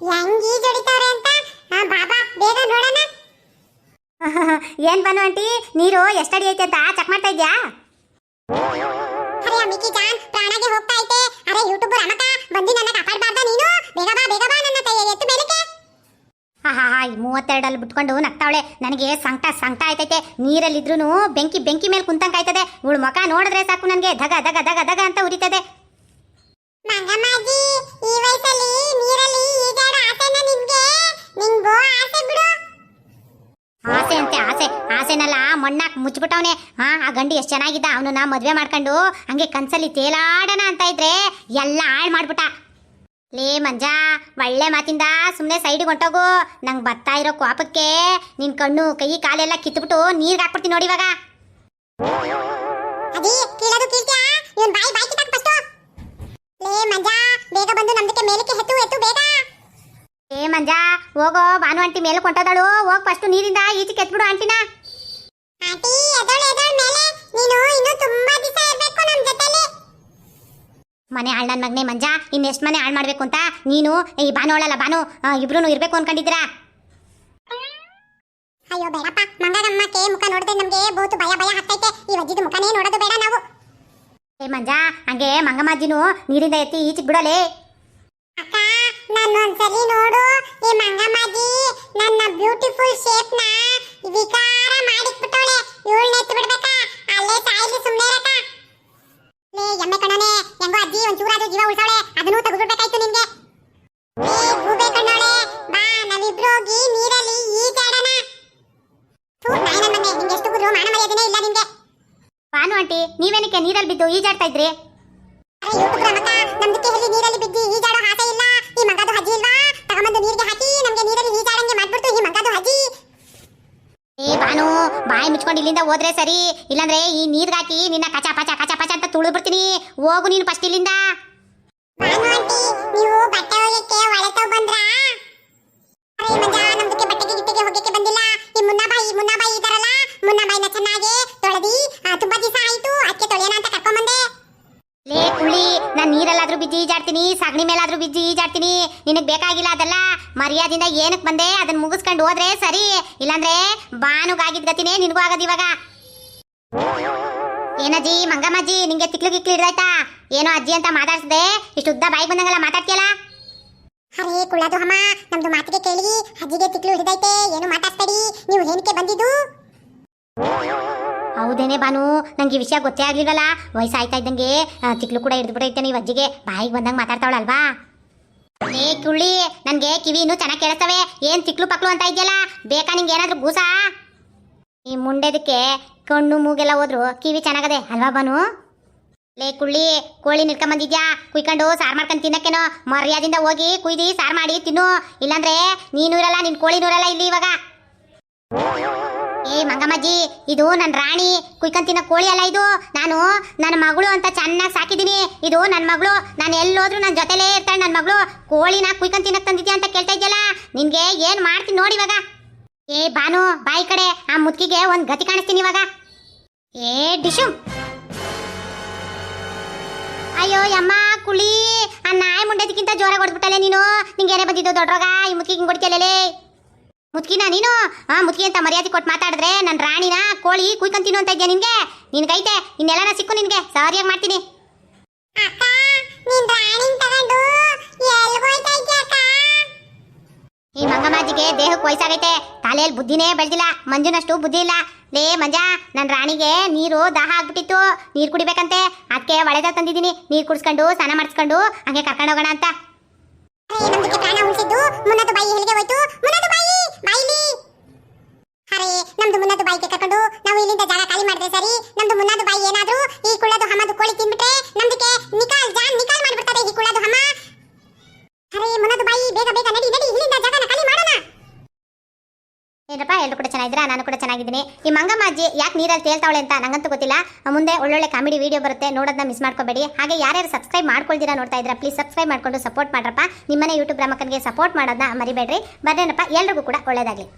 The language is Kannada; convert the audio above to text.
ಹೆಂಗ್ ಈಜೊಡಿತಾವ್ರೆ ಅಂತ? ಆ, ಬಾಬಾ ಬೇಗ ನೋಡೋಣ. ಏನ್ ಬನು ಆಂಟಿ? ನೀರು ಎಷ್ಟಡಿ ಐತೆ ಅಂತ ಚೆಕ್ ಮಾಡ್ತಾ ಇದ್ಯಾ? ಅರೆ ಅಮಿಕಿ ಜಾನ್ ಪ್ರಾಣಗೆ ಹೋಗ್ತಾ ಐತೆ. ಅರೆ ಯೂಟ್ಯೂಬರ್ ಅಮಕ ಬಂದಿ ನನ್ನ ಕಾಪಾಡಬಾರ್ದ ನೀನು? ಬೇಗ ಬಾ ಬೇಗ ಬಾ ನನ್ನ ಕೈ ಎತ್ತು ಮೇಲಕ್ಕೆ. ಹಾ ಹಾ ಹಾ ಮೂವತ್ತೆರಡಲ್ಲಿ ಬಿಟ್ಕೊಂಡು ನಗ್ತಾವಳೆ. ನನಗೆ ಸಂಕಟ ಸಂಕಟ ಆಯ್ತೈತೆ. ನೀರಲ್ಲಿದ್ರೂ ಬೆಂಕಿ ಬೆಂಕಿ ಮೇಲೆ ಕುಂತಂಗೆ ಆಯ್ತದೆ ಇವಳು ಮುಖ ನೋಡಿದ್ರೆ ಸಾಕು ನನಗೆ. ಧಗ ಧಗ ಧಗ ಧಗ ಅಂತ ಉರಿತದೆ. ಮಂಗಮ್ಮಾಜಿ ಈ ವಯಸ್ಸಲ್ಲಿ ಮಣ್ಣಾಕ್ ಮುಚ್ಚಿಬಿಟ್ಟವನೆ. ಹಾ ಆ ಗಂಡು ಎಷ್ಟು ಚೆನ್ನಾಗಿದ್ದ ನಾ ಮದ್ವೆ ಮಾಡ್ಕೊಂಡು ಹಂಗೆ ಕನ್ಸಲ್ಲಿ ತೇಲಾಡೋಣ ಅಂತ ಇದ್ರೆ ಎಲ್ಲ ಹಾಳು ಮಾಡ್ಬಿಟ್ಟ. ಲೇ ಮಂಜಾ ಒಳ್ಳೆ ಮಾತಿಂದ ಸುಮ್ಮನೆ ಸೈಡಿಗೆ ಹೊಂಟೋಗು. ನಂಗೆ ಬರ್ತಾ ಇರೋ ಕೋಪಕ್ಕೆ ನಿನ್ ಕಣ್ಣು ಕೈ ಕಾಲೆಲ್ಲ ಕಿತ್ಬಿಟ್ಟು ನೀರ್ಗೆ ಹಾಕ್ಬಿಡ್ತೀನಿ ನೋಡಿ ಇವಾಗ. ಏ ಮಂಜಾ ಹೋಗೋ ಬಾನು ಆಂಟಿ ಮೇಲೆ ಕೊಂಟದಳು ಹೋಗ್ ಫಸ್ಟ್ ನೀರಿಂದ ಈಚೆ ಕೆತ್ಬಿಡು ಆಂಟಿನ. ಮನೆ ಹಾಳು ನನ್ನ ಮಗನೇ ಮಂಜಾ ಇನ್ನೆಷ್ಟು ಮನೆ ಹಾಳು ಮಾಡಬೇಕು ಅಂತ? ನೀನು ಈ ಬಾನು ಅವಳಲ್ಲ ಬಾನು ಇಬ್ರು ಇರಬೇಕು ಅನ್ಕೊಂಡಿದ್ದೀರಾ? ಅಯ್ಯೋ ಬೇಡಪ್ಪ. ಮಂಗಗಮ್ಮಕ್ಕೆ ಮುಖ ನೋಡಿದ್ರೆ ನಮಗೆ ಬಹುತ ಭಯ ಭಯ ಆಗ್ತೈತೆ. ಈ ವಜ್ಜಿದ ಮುಖನೇ ನೋಡೋದು ಬೇಡ ನಾವು. ಏ ಮಂಜಾ ಹಂಗೆ ಮಂಗಮ್ಮಜ್ಜಿನೂ ನೀರಿಂದ ಎತ್ತಿ ಈಚೆಗೆ ಬಿಡೋಲೆ? ಅಕ್ಕ ನಾನು ಒಂದ್ಸಲಿ ನೋಡು. ಈ ಮಂಗಮ್ಮಜ್ಜಿ ನನ್ನ ಬ್ಯೂಟಿಫುಲ್ ಶೇಪ್ನ ವಿಕಾರ ಮಾಡಿಕ್ಬಿಟ್ಟವಳೆ ನೀರಲ್ಲಿ ಬಿದ್ದು ಈಜಾಡ್ತಾ ಇದ್ರಿ? ನೀರಲ್ಲಿ ಬಿದ್ದು ಈಜಾಡೋ ಆಸೆ ಇಲ್ಲ. ಈ ಮಗದು ಇಲ್ವಾ? ತಗೊಂಬಂದು ನೀರಿಗೆ ಹಾಕಿ ನಮಗೆ ನೀರಲ್ಲಿ ಈಜಾಡಂಗೆ ಮಾಡ್ಬಿಡ್ತು ಈ ಮಗದು ಏ ಬಾನು ಬಾಯಿ ಮುಚ್ಕೊಂಡು ಇಲ್ಲಿಂದ ಹೋದ್ರೆ ಸರಿ. ಇಲ್ಲಾಂದ್ರೆ ಈ ನೀರ್ಗಾಕಿ ನಿನ್ನ ಕಚಾ ಪಚ ಕಚಾ ಪಚಾ ಅಂತ ತುಳಿದ್ಬಿಡ್ತೀನಿ. ಹೋಗು ನೀನು ಫಸ್ಟ್ ಇಲ್ಲಿಂದ. ಬಿದ್ದು ಈಜಾಡ್ತೀನಿ, ಸಗಣಿ ಮೇಲಾದ್ರೂ ಬಿದ್ದು ಈಜಾಡ್ತೀನಿ. ನಿನಗೆ ಬೇಕಾಗಿಲ್ಲ ಅದೆಲ್ಲ? ಮರ್ಯಾದಿಂದ ಏನಕ್ಕೆ ಬಂದೆ? ಅದನ್ನ ಮುಗಿಸ್ಕೊಂಡು ಹೋದ್ರೆ ಸರಿ. ಇಲ್ಲಾಂದ್ರೆ ಬಾನುಗಾಗಿದ್ದ ಗತಿನೇ ನಿನಗೂ ಆಗದು ಇವಾಗ. ಏನಜ್ಜಿ, ಮಂಗಮ್ಮಜ್ಜಿ, ನಿಂಗೆ ತಿಕ್ಲು ಗಿಕ್ಲು ಹಿಡ್ದಾಯ್ತಾ? ಏನೋ ಅಜ್ಜಿ ಅಂತ ಮಾತಾಡ್ಸದೆ. ಇಷ್ಟು ಉದ್ದ ಬಾಯಿಗೆ ಬಂದಂಗಲ್ಲ ಮಾತಾಡ್ತೀಯಲ್ಲ? ಅರೆ, ಕುಳ್ಳದು ಹಮ್ಮ ನಮ್ದು ಮಾತಿಗೆ ಕೇಳಿ ಅಜ್ಜಿಗೆ ತಿಕ್ಲು ಹಿಡ್ದೈತೆ ಏನು ಮಾತಾಡ್ತಾಡಿ ನೀವು ಏನಕ್ಕೆ ಬಂದಿದ್ದು? ಹೌದೇನೆ ಬಾನು ನಂಗೆ ಈ ವಿಷಯ ಗೊತ್ತೇ ಆಗ್ಲಿಲ್ವಲ್ಲ? ವಯಸ್ಸಾಯ್ತಾ ಇದ್ದಂಗೆ ಚಿಕ್ಲು ಕೂಡ ಹಿಡಿದು ಬಿಡೈತೆ ಈ ಅಜ್ಜಿಗೆ. ಬಾಯಿಗೆ ಬಂದಂಗೆ ಮಾತಾಡ್ತಾವಳಲ್ವಾ? ಏ ಕುಳ್ಳಿ ನನಗೆ ಕಿವಿ ಇನ್ನೂ ಚೆನ್ನಾಗಿ ಕೇಳಿಸ್ತವೆ. ಏನು ತಿಕ್ಲು ಪಕ್ಲು ಅಂತ ಇದೆಯಲ್ಲ? ಬೇಕಾ ನಿಂಗೆ ಏನಾದರೂ ಗೂಸ? ಈ ಮುಂಡೆದಕ್ಕೆ ಕಣ್ಣು ಮೂಗೆಲ್ಲ ಹೋದ್ರು ಕಿವಿ ಚೆನ್ನಾಗದೆ, ಅಲ್ವಾ ಬಾನು ಲೇ ಕುಳ್ಳಿ, ಕೋಳಿ ನಿಲ್ಕೊಂಬಂದಿದ್ಯಾ ಕುಯ್ಕೊಂಡು ಸಾರು ಮಾಡ್ಕೊಂಡು ತಿನ್ನಕ್ಕೇನೋ? ಮರ್ಯಾದಿಂದ ಹೋಗಿ ಕುಯ್ದು ಸಾರು ಮಾಡಿ ತಿನ್ನು. ಇಲ್ಲಾಂದ್ರೆ ನೀನು ಇರಲ್ಲ ನಿನ್ ಕೋಳಿ ನೂರಲ್ಲ ಇಲ್ಲಿ ಇವಾಗ? ಮಂಗಮ್ಮಜ್ಜಿ ಇದು ನನ್ನ ರಾಣಿ ಕುಯ್ಕಂತಿನ ಕೋಳಿ ಅಲ್ಲ ಇದು. ನಾನು ನನ್ನ ಮಗಳು ಅಂತ ಚೆನ್ನಾಗಿ ಸಾಕಿದ್ದೀನಿ. ಇದು ನನ್ನ ಮಗಳು. ನಾನು ಎಲ್ಲೋದ್ರೂ ನನ್ನ ಜೊತೆಲೇ ಇರ್ತಾಳೆ ನನ್ನ ಮಗಳು. ಕೋಳಿನ ಕುಯ್ಕಂತಿನ ತಂದಿದ್ಯಾ ಅಂತ ಕೇಳ್ತಾ ಇದೆಯಲ್ಲ? ನಿನ್ಗೆ ಏನು ಮಾಡ್ತೀನಿ ನೋಡಿ ಇವಾಗ. ಏ ಬಾನು, ಬಾಯಿ ಕಡೆ ಆ ಮುತ್ತಿಗೆ ಒಂದು ಗತಿ ಕಾಣಿಸ್ತೀನಿ ಇವಾಗ. ಏ ಡಿಶು. ಅಯ್ಯೋ ಯಮ್ಮ, ಕುಳಿ. ಆ ನಾಯಿ ಮುಂಡೆದಕ್ಕಿಂತ ಜೋರಾಗಿ ಹೊಡೆದ್ಬಿಟ್ಟಲೆ ನೀನು. ನಿಂಗೆ ಏನೇ ಬಂದಿದ್ದು ದೊಡ್ಡರೋಗ? ಈ ಮುಕ್ಕಿಗೆ ಹಿಂಗೆ ಹೊಡಿತಿಯಲ್ಲೇ ಮುತ್ಕಿನ ನೀನು? ಆ ಮುತ್ಕಿ ಅಂತ ಮರ್ಯಾದೆ ಕೊಟ್ಟು ಮಾತಾಡಿದ್ರೆ ನನ್ನ ರಾಣಿನ ಕೋಳಿ ಕುಯ್ಕೊಂತೀನು ಅಂತ ಇದ್ಯಾ ನಿನ್ಗೆ? ನಿನ್ಗೈತೆ ಇನ್ನೆಲ್ಲನ ಸಿಕ್ಕು ನಿನ್ಗೆ. ಸರಿಯಾಗಿ ಮಾಡ್ತೀನಿ. ಈ ಮಂಗಮಾಜಿಗೆ ದೇಹಕ್ಕೆ ವಯಸ್ಸಾಗೈತೆ. ತಲೆಯಲ್ಲಿ ಬುದ್ಧಿನೇ ಬೆಳೆದಿಲ್ಲ. ಮಂಜುನಷ್ಟು ಬುದ್ಧಿ ಇಲ್ಲ. ಲೇ ಮಂಜ ನನ್ನ ರಾಣಿಗೆ ನೀರು ದಾಹ ಆಗ್ಬಿಟ್ಟಿತ್ತು. ನೀರು ಕುಡಿಬೇಕಂತೆ. ಅದಕ್ಕೆ ಒಳೆದ ತಂದಿದ್ದೀನಿ. ನೀರು ಕುಡಿಸ್ಕೊಂಡು ಸ್ನಾನ ಮಾಡಿಸ್ಕೊಂಡು ಹಂಗೆ ಕರ್ಕೊಂಡು ಹೋಗೋಣ ಅಂತ. ಮುನ್ನದು ಬಾಯಿ ಎಲ್ಲಿಗೆ ಹೋಯ್ತು ಮುನ್ನದು ಬಾಯಿ ಬಾಯಿಲಿ ಅರೆ ನಮ್ದು ಮುನ್ನದು ಬಾಯಿಗೆ ಕರ್ಕೊಂಡು ನಾವು ಇಲ್ಲಿಂದ ಜಾಗ ಖಾಲಿ ಮಾಡಿದ್ರೆ ಸರಿ, ನಮ್ದು ಮುನ್ನಾದು ಬಾಯಿ ಏನಾದ್ರೂ, ಈ ಕುಳ್ಳದು ಹಮದು ಕೋಳಿ ತಿನ್ಬಿಟ್ರೆ ನಮ್ದಕ್ಕೆ ನಿಕಾಲ್ ಜಾನ್ ನಿಕಾಲ್ ಮಾಡ್ಬಿಡ್ತದೆ ಈ ಕುಳ್ಳದು ಹಮ. ಅರೆ, ಮುನ್ನದು ಬಾಯಿ, ಬೇಗ ಬೇಗ ನಡಿ ನಡಿ, ಇಲ್ಲಿಂದ ಜಾಗನ ಖಾಲಿ ಮಾಡೋಣ. ಏನಪ್ಪ ಎಲ್ಲರೂ ಕೂಡ ಚೆನ್ನಾಗಿದ್ದೀರಾ? ನಾನು ಕೂಡ ಚೆನ್ನಾಗಿದ್ದೀನಿ. ಈ ಮಂಗಮ್ಮ ಅಜ್ಜಿ ಯಾಕೆ ನೀರಲ್ಲಿ ತೇಲ್ತಾವಳೆ ಅಂತ ನಂಗಂತೂ ಗೊತ್ತಿಲ್ಲ. ಮುಂದೆ ಒಳ್ಳೊಳ್ಳೆ ಕಾಮಿಡಿ ವಿಡಿಯೋ ಬರುತ್ತೆ. ನೋಡೋದನ್ನ ಮಿಸ್ ಮಾಡ್ಕೋಬೇಡಿ. ಹಾಗೆ ಯಾರ್ಯಾರು ಸಬ್ಸ್ಕ್ರೈಬ್ ಮಾಡ್ಕೊಳ್ತೀರಾ ನೋಡ್ತಾ ಇದ್ದೀರಾ ಪ್ಲೀಸ್ ಸಬ್ಸ್ಕ್ರೈಬ್ ಮಾಡ್ಕೊಂಡು ಸಪೋರ್ಟ್ ಮಾಡ್ರಪ್ಪ. ನಿಮ್ಮನೆ ಯೂಟ್ಯೂಬ್ ರಮಕನ್ಗೆ ಸಪೋರ್ಟ್ ಮಾಡೋದನ್ನ ಮರಿಬೇಡ್ರಿ. ಬರ್ರೇನಪ್ಪ, ಎಲ್ರಿಗೂ ಕೂಡ ಒಳ್ಳೇದಾಗಲಿ.